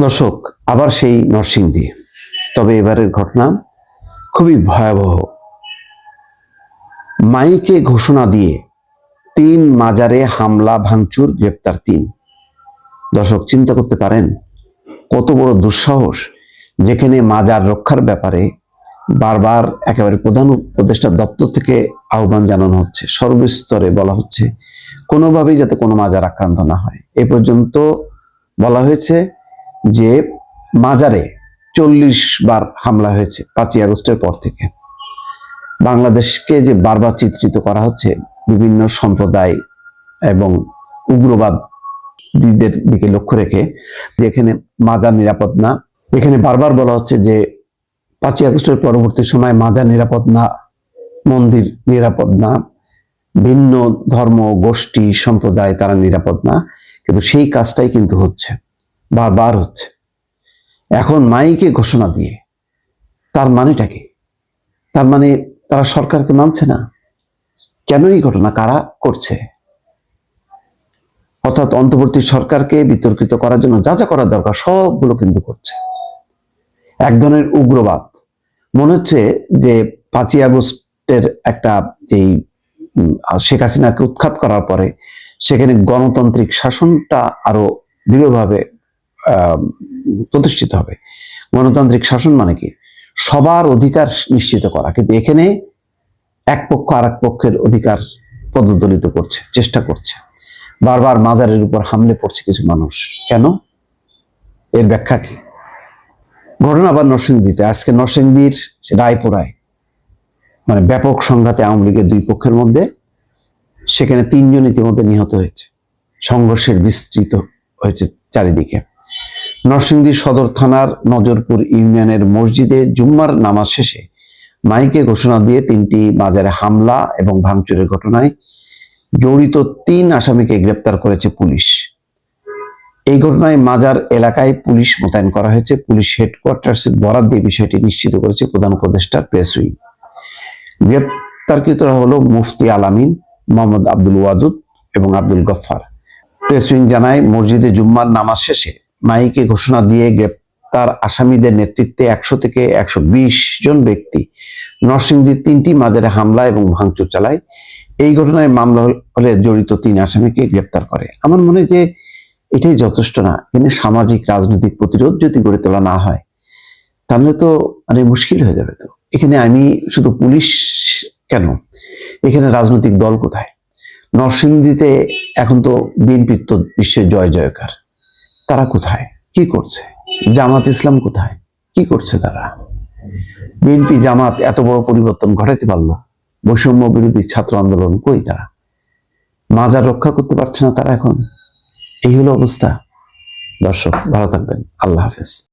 দর্শক, আবার সেই নরসিংদী। তবে এবারের ঘটনা খুবই ভয়াবহ। মাইকে ঘোষণা দিয়ে তিন মাজারে হামলা, ভাঙচুর, গ্রেপ্তার তিন। দর্শক, চিন্তা করতে পারেন কত বড় দুঃসাহস যেখানে মাজার রক্ষার ব্যাপারে বারবার একেবারে প্রধান উপদেষ্টা দপ্তর থেকে আহ্বান জানানো হচ্ছে। সর্বস্তরে বলা হচ্ছে, কোনোভাবেই যাতে কোনো মাজার আক্রান্ত না হয়। এ পর্যন্ত বলা হয়েছে যে মাজারে চল্লিশ বার হামলা হয়েছে পাঁচই আগস্টের পর থেকে। বাংলাদেশকে যে বারবার চিত্রিত করা হচ্ছে বিভিন্ন সম্প্রদায় এবং উগ্রবাদীদের দিকে লক্ষ্য রেখে যে এখানে মাজার নিরাপদ না। এখানে বারবার বলা হচ্ছে যে পাঁচই আগস্টের পরবর্তী সময় মাজার নিরাপদ না, মন্দির নিরাপদ না, ভিন্ন ধর্ম, গোষ্ঠী, সম্প্রদায় তারা নিরাপদ না। কিন্তু সেই কাজটাই কিন্তু হচ্ছে। বারবার হচ্ছে। এখন মাইকে ঘোষণা দিয়ে তার মানেটা কি তার মানে তারা সরকারকে মানছে না। কেন এই ঘটনা? কারা করছে? অর্থাৎ অন্তর্বর্তী সরকারকে বিতর্কিত করার জন্য যা যা করা দরকার সবগুলো কিন্তু করছে। এক ধরনের উগ্রবাদ। মনে হচ্ছে যে পাঁচই আগস্টের একটা উম, শেখ হাসিনাকে উৎখাত করার পরে সেখানে গণতান্ত্রিক শাসনটা আরও দৃঢ়ভাবে প্রতিষ্ঠিত হবে। গণতান্ত্রিক শাসন মানে কি? সবার অধিকার নিশ্চিত করা। কিন্তু এখানে এক পক্ষ আর এক পক্ষের অধিকার পদদলিত করছে, চেষ্টা করছে। বারবার মাজারের উপর হামলে পড়ছে কিছু মানুষ। কেন? এর ব্যাখ্যা কি? ঘটনা আবার নরসিংদীতে। আজকে নরসিংদীর রায়পুরায় মানে ব্যাপক সংঘাতে আওয়ামী লীগের দুই পক্ষের মধ্যে, সেখানে তিনজন ইতিমধ্যে নিহত হয়েছে। সংঘর্ষের বিস্তৃত হয়েছে চারিদিকে। নরসিংদী সদর থানার নজরপুর ইউনিয়নের মসজিদে জুম্মার নামাজ শেষে মাইকে ঘোষণা দিয়ে তিনটি বাজারে হামলা এবং ভাঙচুরের ঘটনায় জড়িত তিন আসামিকে গ্রেপ্তার করেছে পুলিশ। এই ঘটনায় মাজার এলাকায় পুলিশ মোতায়েন করা হয়েছে। পুলিশ হেডকোয়ার্টার্সের বরাদ দিয়ে বিষয়টি নিশ্চিত করেছে প্রধান উপদেষ্টা প্রেস উইং গ্রেপ্তারকৃতরা হলো মুফতি আলামিন মোহাম্মদ আব্দুল ওয়াদুদ এবং আব্দুল গফফার। প্রেস উইং জানায়, মসজিদে জুম্মার নামাজ শেষে মাইকে ঘোষণা দিয়ে গ্রেপ্তার আসামিদের নেতৃত্বে একশো থেকে একশো বিশ জন ব্যক্তি নরসিংদীর তিনটি মাজারে হামলা এবং ভাঙচুর চালায়। এই ঘটনায় মামলা হলে জড়িত তিন আসামিকে গ্রেপ্তার করে। আমার মনে যে এটাই যথেষ্ট না। এখানে সামাজিক, রাজনৈতিক প্রতিরোধ যদি গড়ে তোলা না হয়, তাহলে তো মানে মুশকিল হয়ে যাবে তো। এখানে আমি শুধু পুলিশ কেন? এখানে রাজনৈতিক দল কোথায়? নরসিংদীতে এখন তো বিএনপির তো নিশ্চয় জয় জয়কার তারা কোথায়? কি করছে? জামাত ইসলাম কোথায়? কি করছে তারা? বিএনপি জামাত এত বড় পরিবর্তন ঘটাতে পারল? বৈষম্য বিরোধী ছাত্র আন্দোলন কই তারা? মাজার রক্ষা করতে পারছে না তারা এখন? এই হলো অবস্থা। দর্শক, ভালো থাকবেন। আল্লাহ হাফেজ।